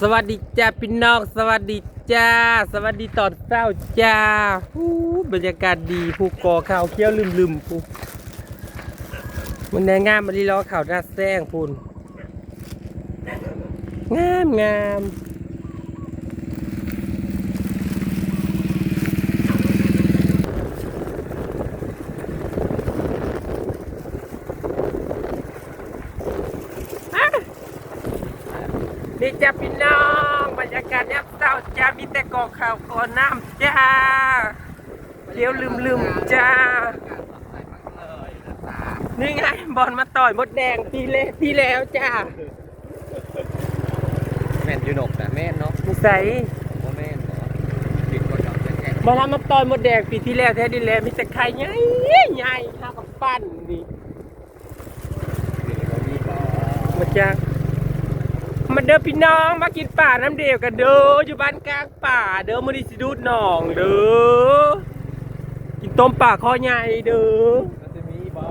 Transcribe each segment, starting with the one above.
สวัสดีจ้าพี่น้องสวัสดีจ้า สวัสดีตอนเช้าจ้าอู้บรรยากาศดีภูกอข่าวเคี้ยวลืมๆภูมันแนงามมาดีล้อข่าวหน้าแซงพูนงามงาม นี่จ้าพี่น้องบรรยากาศยับเช้าจ้ามีแต่กอข่าวกอน้ำจ้าเคี้ยวลืมๆจ้า นี่ไงบอลมาต่อยมดแดงทีเลทีแล้วจ้าแม่นอยู่นกนะแม่นเนาะนิสัยว่าแม่นเนาะติดก็ยอมแก่มาทำมาต่อยมดแดงปีที่แล้วแท้ดีแล้วมีแต่ไข่ใหญ่ใหญ่ข้าวกับปั้นนี่เขามีบ่มาจ้า มาเด้อพี่น้องมากินป่าน้ำเดียวกันเด้ออยู่บ้านกลางป่า เด้อมาดิสิดูดหนองเด้อกินต้มป่าคอใหญ่เด้อจะมีบ่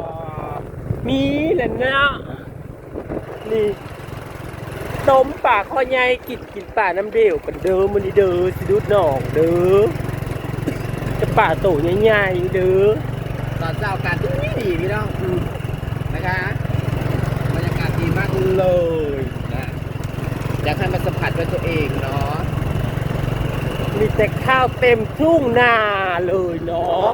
มีแหละเนาะนี่ต้มป่าคอใหญ่กินกินป่าน้ำเดียวกันเด้อมันนี่เด้อสิดูดหนองเด้อจะป่าโตใหญ่ๆเด้อตอนเช้าการที่ดีพี่น้องอืมนะคะบรรยากาศดีมากเลย อยากให้มาสัมผัสด้วยตัวเองเนาะมีแต่ข้าวเต็มทุ่งนาเลยเนาะ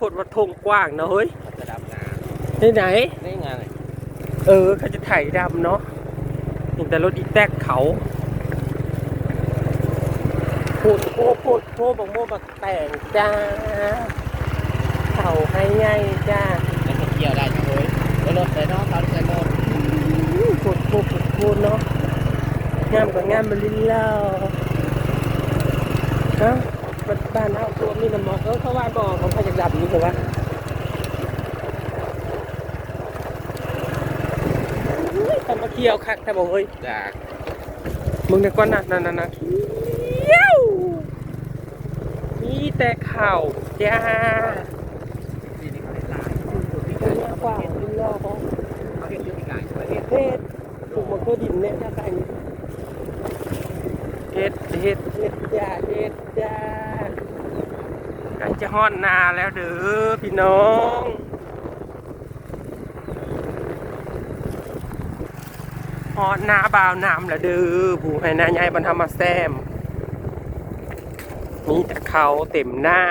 ผลวัดทงกว้างเนอะเฮ้ยมันจะดำน้ที่ไหนำนี่ไงเออเขาจะไถ่ดำเนาะเห็นแต่รถอีแตกเขาโพด โพดโพดโพดบักโมบักแต่งจ้าเขาให้ไงจ้าแล้วจะเกี่ยวได้จังเลยแล้วรถได้เนาะเขาใส่รถโพดโพดโพดโพดเนาะงามกับงามมาลินเล่าเอ้าปัจจุบันเอาตัวมีน้ำหมอกเออเขาว่าบอกของพยาดำนี่เหรอวะอุ้ยทำมาเคี่ยวคักแต่บอกเฮ้ยจากมึงเนี่ยก้อนน่ะนั่นน่ะนะเขี้ยวมี แต่ข่าวจ้าที่นี่เขาได้หลายตัวนี้ยกว่าดินรอบเขาเห็นอยู่ที่ไหนประเทศเฮ็ดปลูกมะเขือดินเนี่ยถ้าใครนี่เฮ็ดเฮ็ดเฮ็ดจ้าเฮ็ดจ้าใกล้จะฮอดนาแล้วเด้อพี่น้องฮอดนาบ่าวน้ำแล้วเด้อผู้ให้นายใหญ่บรรทมาแซม มีแต่เขาเต็มหน้า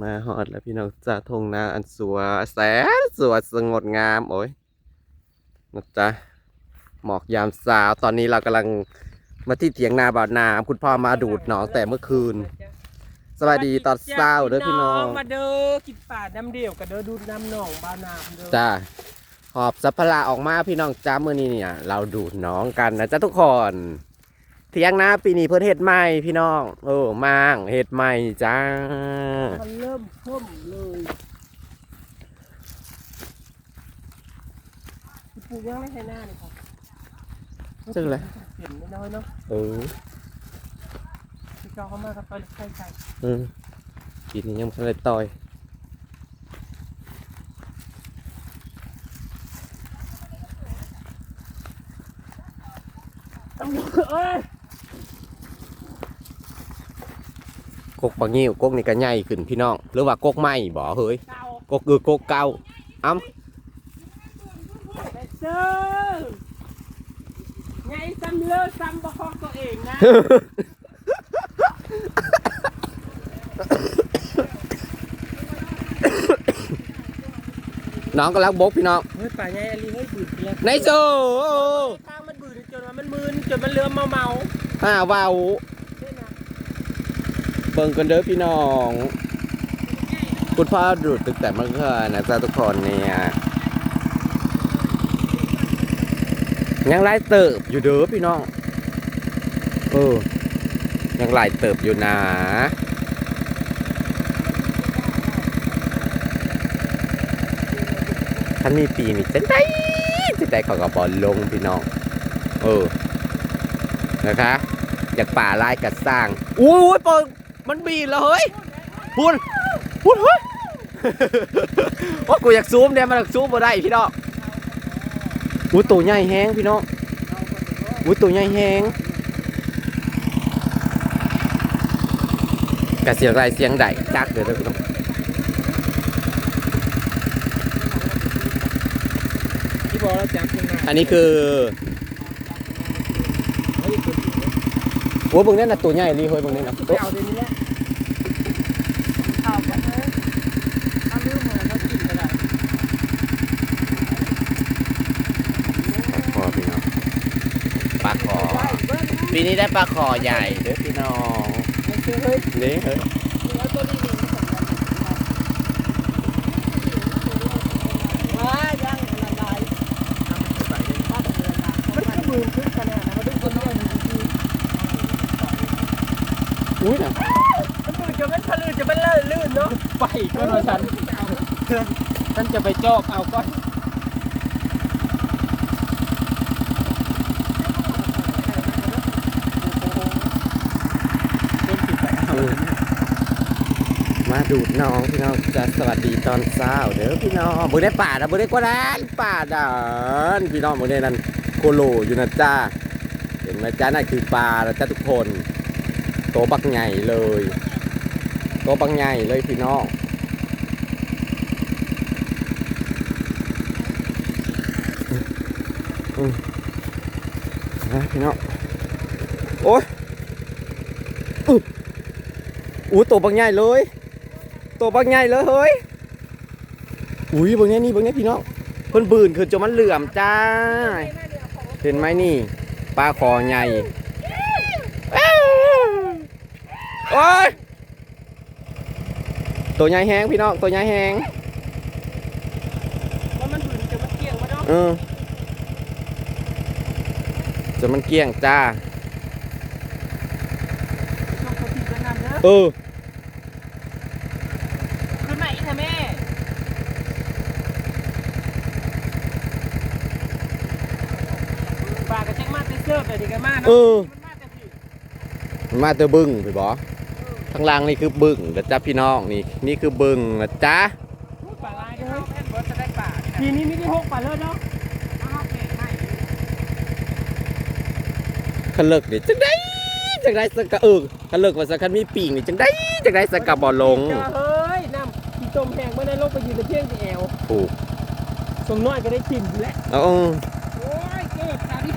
มาฮอดแล้วพี่น้องจากทงนาอันสวยแสนสวยสงดงาม โอ้ยนะจ๊ะหมอกยามสาวตอนนี้เรากำลังมาที่เถียงนาบ่าวนาคุณพ่อมาดูดหนองแต่เมื่อคืน สวัสดีตอนเช้าเด้อพี่น้อง มาเด้อกินป่าน้ำเดียวกันเด้อดูดน้ำหนองบานามเด้อจ้า หอบสัพพละออกมาพี่น้องจ้ามื่อนี้เนี่ย เราดูดหน้องกันนะจ๊ะทุกคนเถียงนาปีนี้เพิ่นเฮ็ดใหม่พี่น้องโอ้มางเฮ็ดใหม่จ้ามันเริ่มเพิ่มเลยปลูกยังไม่ใช่หน้าเลยครับซึ่งอะไรเห็นน้อยๆเนาะเออที่เจอเข้ามาครับตอนใกล้ใกล้อืมปีนี้ยังไม่ทันได้ต่อย ต้องเอ้ย กกบางงิ้วกกนี่ก็ใหญ่ขึ้นพี่น้อง หรือว่ากกใหม่บ่เฮ้ยเก่ากกเออกกเก่าอ้ำเบเซอร์ไงซ้ำเลิศซ้ำประคองตัวเองนะน้องกำลังบกพี่น้อง เฮ้ยป่าไงอลีเฮ้ยบืดเพียงในโซ จนมันเรือเมาเมาห้าว่าวๆใช่ไหมเบิ่งกันเด้อพี่น้องคุณพ่อดูดตั้งแต่เมื่อคืนนะจ๊ะทุกคนเนี่ยยังไล่เติบอยู่เด้อพี่น้องเออยังไล่เติบอยู่นะท่านมีปีนี่จะได้จะได้เขากับบอลลงพี่น้อง เออ นะคะอยากป่าลายกัดสร้างอุ้ยปิงมันบีบแล้วเฮ้ยพูนพูนเฮ้ยว่ากูอยากซูมเนี่ยมันอยากซูมมาได้พี่น้องอุ้ยตัวใหญ่แห้งพี่น้องอุ้ยตัวใหญ่แห้งกะเสียงไรเสียงใดจักเดี๋ยวเด้อพี่น้องอันนี้คือ โอ้ยเบิ่งเนี่ยนะตัวใหญ่รีเฮ้ยเบิ่งเนี่ยนะไปเอาเดี๋ยวนี้แหละเอากันเลยเอาลืมเหมือนเรากินกันแล้วปลาคอพี่น้องปลาคอปีนี้ได้ปลาคอใหญ่เด้อพี่น้องมันคือเฮ้ยนี่เฮ้ย แล้วตัวนี้นี่ว้ายังละลายมันก็มือขึ้นขนาดนะมาดูคนเดียวนี่จริง อุ้ยนะๆมันมือจะเป็นพลื่นจะเป็นเลื่อนลื่นเนาะไปก็เราฉันฉันจะไปจอกเอาก้อนอืมมาดูดน้องพี่น้องจะสวัสดีตอนเช้าเด้อพี่น้องบ่ได้ป่าดนะบ่ได้กว่านั้นป่าดานพี่น้องบ่ได้นั่นโคโลอยู่นะจ้าเห็นไหมจ้านั่นคือปลาแล้วจ้าทุกคน โตวบักใหญ่เลยโตวบักใหญ่เลยพี่น้องอืมนะพี่น้องโอ้ยอู้ตัวบางใหญ่เลยตัวบางใหญ่เลยเฮ้ยอุ้ยบางใหญ่นี่บางใหญ่พี่น้องเพิ่นบืนคือจนมันเหลื่อมจ้า เห็นไหมนี่ปลาคอใหญ่ โอ้ยตัวใหญ่แห้งพี่น้องตัวใหญ่แห้งแล้วมันหืนจะมาเกี่ยงมาเนาะเออจนมันเกลี้ยงจ้าต้องเขาทิ้งกันนำเด้อเออขึ้นมาอีกค่ะแม่ปลากระจังมาเตเซอร์แต่ดีกันมากเอเนาะอมันมาแต่ผิดมันมาเตอบึ้งพี่บอ ข้างล่างนี่คือบึ้งนะจ๊ะพี่น้องนี่นี่คือบึ้งนะจ๊ะปลาลายเด้อแม่นบ่จะได้ปลาทีนี้ไม่ได้หกปลาเลยเนาะเอาเปลี่ยนให้คันเลิกนี่จังได้จังได้สกะเออคันเลิกว่าสักคันมีปีกนี่จังได้จังได้สกะบ่ลงจ้าเฮ้ยน้ำขี้ต้มแห้งเมื่อนั้นลงไปยืนในเพียงที่แอวถูกสมน้อยก็ได้ชิมอยู่แล้วเอาโอ้ยเกิดตาดิ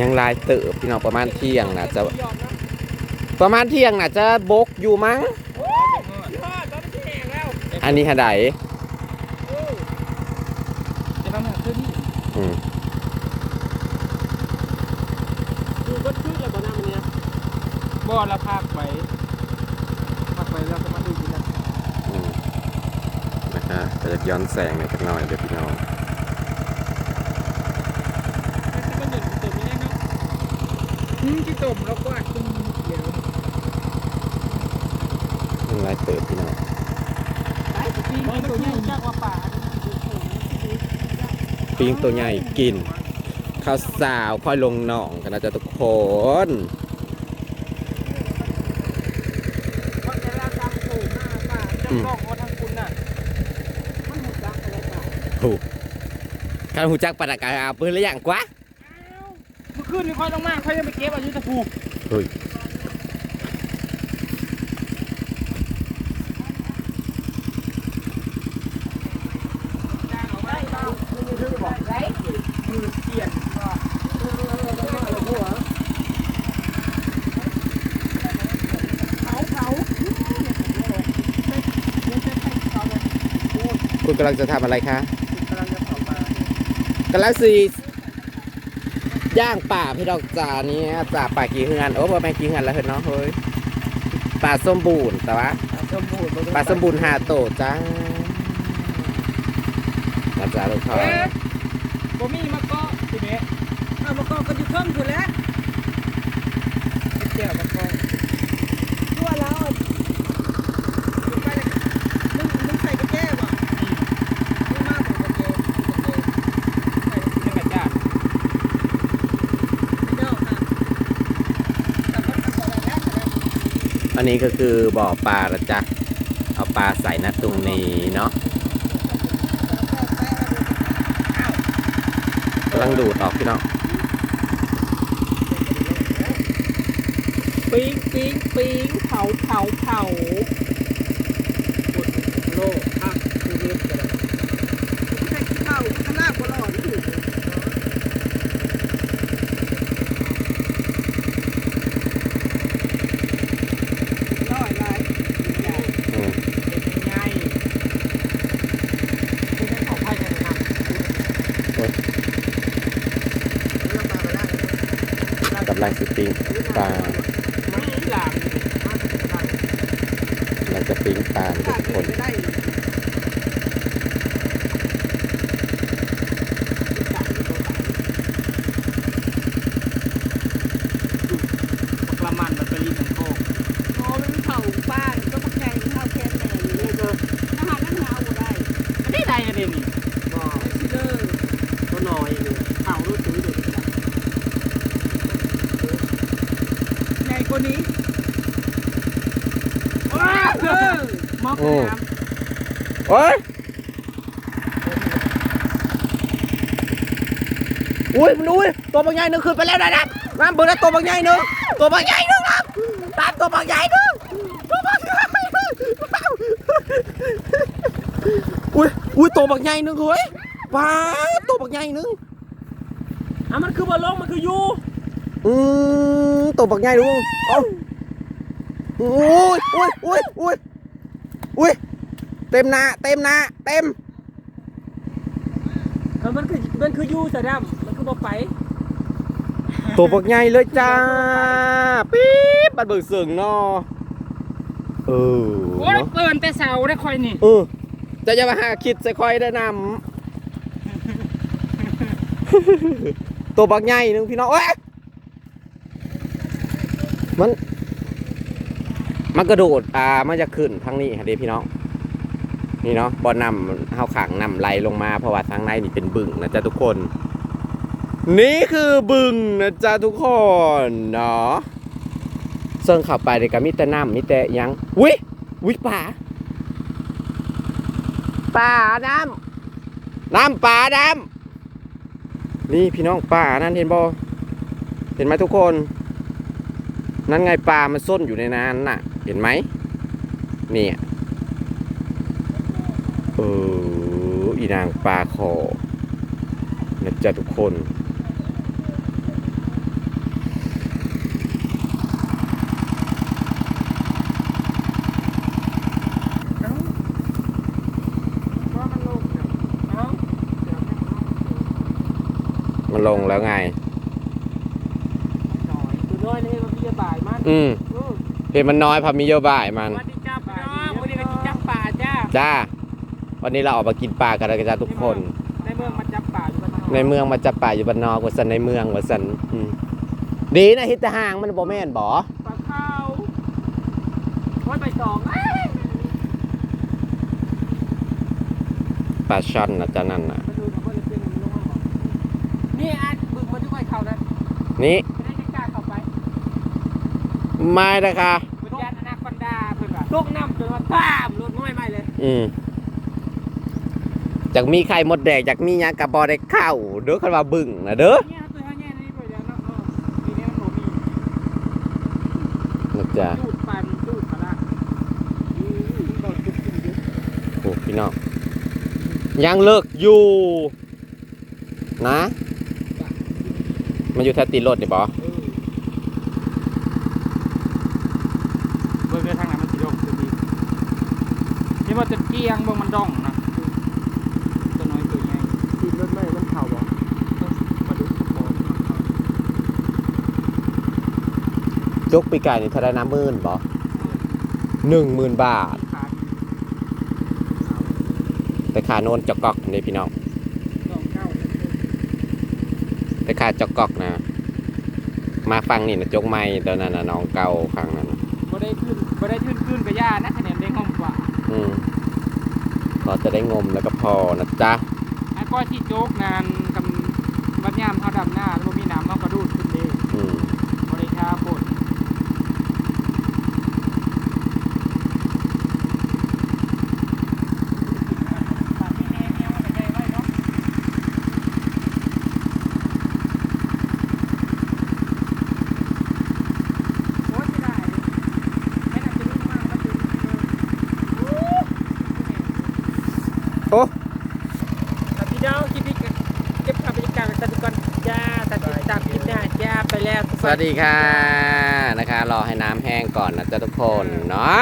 ยังลายเติบพี่น้องประมาณเที่ยงน่ะจะยอมนะ ประมาณเที่ยงน่ะจะบกอยู่มั้งโอ้ยยอดตอนนี้แห้งแล้วอันนี้หาไดเออจะทำหาขึ้นอืมดูก็ขึ้นเลยบ่น้ำมันเนี่ยบ่ละพากไปพากไปแล้วก็มาดูกันนะอืมนะฮะแต่จะย้อนแสงหน่อยสักหน่อยเดี๋ยวพี่น้อง มันจะเป็นเหมือนที่ต้มไม่ได้เนาะอืมที่ต้มแล้วก็อัดขึ้นเดี๋ยว ยังลายเติบพี่น้องไอ้ปีนี้ตัวใหญ่จักว่าป่าปิงตัวใหญ่กินข้าวสาวค่อยลงหนองกันนะจ๊ะทุกคนเพราะจะราดำโผล่หน้าป่าจะลอกมาทางคุณน่ะมันหมดรักอะไรป่าถูกข้าหูจักปะดากาอาปืนหรือยังกวะเมื่อคืนนี่ค่อยลงมาค่อยจะไปเก็บอายุตะพูเฮ้ย ได้เปล่าไม่ได้บอกได้มือเปลี่ยนก็เขาเขา คุณกำลังจะทำอะไรคะกำลังจะเผาปลากำลังสีย่างป่าพี่ดอกจานี้จ่าป่ากี่เฮือนโอ้บ่แม่นกี่เฮือนแล้วเห็นเนาะเฮ้ยป่าส้มบูรณ์แต่ว่าสมบูรณ์ป่าส้มบูรณ์หาโตจ้ามาจ้าลูกค้าเอ๊ะบ่มีมะกอกสิเบ้อ้าวมะกอกก็อยู่เพิ่มอยู่แล้วเจ้ามะกอกตัวแล้วมันมันใส่กระแจบ่ไม่มากกว่ากระแจกระแจใส่กระแจ อันนี้ก็คือบ่อปลาละจ๊ะเอาปลาใส่นะตรงนี้เนาะกำลังดูดออกพี่น้องปิงปิงปิงเผาเผาเผาโลกอะคือเรียกกันไม่กินข้าวข้างหน้าก็รอนี่ร้อยไร อืม เป็นไงไม่ใช่ของใครจะนำ แล้วปลาไปล่าง กำลังสปริงปลาไม่หลามเราจะปิ้งปลาทุปลากคน ไม่ได้ ปลามันมันไปรีบของโคก โอ้ไม่เผาป้าก็ปักใจข้าวแค่แม่นี่ นี่ก็ อาหารนั่นเอาได้ อันนี้ใดอะเดนี่ก็ ชิเลอร์ ก็น้อยเลยเผารู้ตื้อเลยทีละ ใหญ่กว่า นี้ว้าวเออมอกน้โอ้ยอุ้ยมันดูดิตัวบางใหญ่หนึงขึ้นไปแล้วนะนะน้ำเบิร์ดตัวบางใหญ่หนึงตัวบางใหญ่หนึงนะตามตัวบางใหญ่หนึงตัวบางใหญ่หนึงอุ้ยอุ้ยตัวบางใหญ่หนึงเฮ้ยว้าตัวบางใหญ่หนึงำอะมันคือบอลลงมันคือยู อืมตัวบางใหญ่หนึงเอ้าอุ้ยอุ้ยอุ้ยอุ้ยอุ้ยเต็มหน้าเต็มหน้าเต็มเออมันคือมันคือยูสะดำมันคือบอไปตัวบักใหญ่เลยจ้าปี๊บบัดเบิกเสืองเนอเออโอ้ยเนาะเปินแต่เสาได้ค่อยนี่เออจะจะมาหาคิดใส่คอยได้นำตัวบักใหญ่หนึงพี่น้องเอ้ย มันมันกระโดดอ่ามันจะขึ้นทางนี้ฮะเด้พี่น้องนี่เนาะบอนำเฮาขังนำไหลลงมาเพราะว่าทางในนี่เป็นบึงนะจ๊ะทุกคน นี่คือบึงนะจ๊ะทุกคนเนาะเซิงข้าไปเด็กก็มีแต่น้ำมีแต่ยังวิวิป่าป่าน้ำน้ำป่าน้ำนี่พี่น้องป่านั่นเห็นบ่เห็นไหมทุกคน นั่นไงปลา มันซ่อนอยู่ในนั้นน่ะ เห็นไหมเนี่ยเอออีนางปลาคอนะจ๊ะทุกคนว่ามันลงเนี่ยเอ้าเดี๋ยวให้มันลงมันลงแล้วไงหน่อยคือน้อยเลยมันมีบ่ายมัน อืมเออเห็นมันน้อยพอมีเยอะบ่ายมันสวัสดีจ้าพี่น้องวันนี้ก็จะจับป่าจ้าจ้า วันนี้เราออกมากินปลากันแล้วกันจ้าทุกคน ในเมืองมันจับป่าอยู่บ้านนอกในเมืองมาจับปลาอยู่บ้านนอกว่าสันในเมืองว่าสันอืมดีนะฮิตแต่ห่างมันบ่แม่นบ่ปลาข้าวโอ้ยไปสองเอ้ยปลาช่อนนะจ้านั่นน่ะมาดูหน่อยว่าจะเป็นมันลงมาบอกนี่อันบึกมาด้วยเขานะนี่ ไม่ได้จะกล้าเข้าไป ไม่นะคะวิญญาณอนาคอนดาเพื่อนว่าตกน้ำจนว่าป้ามรถน้อยไม่เลยอืมจากมีไข่มดแดงจากมีหยังกับบอได้เข้าเด้อคันว่าบึ้งนะเด้อเนี่ยตัวแง่นี่ไปแล้วเนาะเออทีนี้มันโหมีนะจ๊ะดูดปันดูดปลาละอืมมันบอกจุดจุดเยอะโอ้พี่น้องยังเลิกอยู่ นะ มันอยู่แถวตีนรถนี่บ่ เออเบิ่งในทางไหนมันสิดองตัวดี นี่ว่าจะเกียงเบิ่งมันดองนะตัวน้อยตัวใหญ่ตีนรถไม่มันเข่าบ่มาดูคอจกปีกายนี่เท่าได้น้ำหมื่นบ่หนึ่งหมื่นบาทขาแต่ค่าโนนจอกกอกนี่พี่น้องดองเก้าแต่ค่าจอกกอกนะ มาฟังนี่นะจกไม่ตอนนั้นนะน้องเก่าครั้งนั้นบ่ได้ขึ้นบ่ได้ขึ้นขึ้นกับย่านะคะแนนได้งอมกว่า อืมพอจะได้งมแล้วก็พอนะจ๊ะไอ้ก้อยที่โจ๊กนานกับวัดยามเขาดำหน้าแล้วบ่มีน้ำเอากระดูดขึ้นเด้ อืม บ่ได้ทาปน โอ้ ครับพี่น้องคลิปนี้ก็เก็บภาพบรรยากาศกันทุกคนจ้าตัดติดตามคลิปหน้าจ้าไปแล้ว สวัสดีค่ะนะคะ รอให้น้ำแห้งก่อนนะจ๊ะทุกคนเนาะ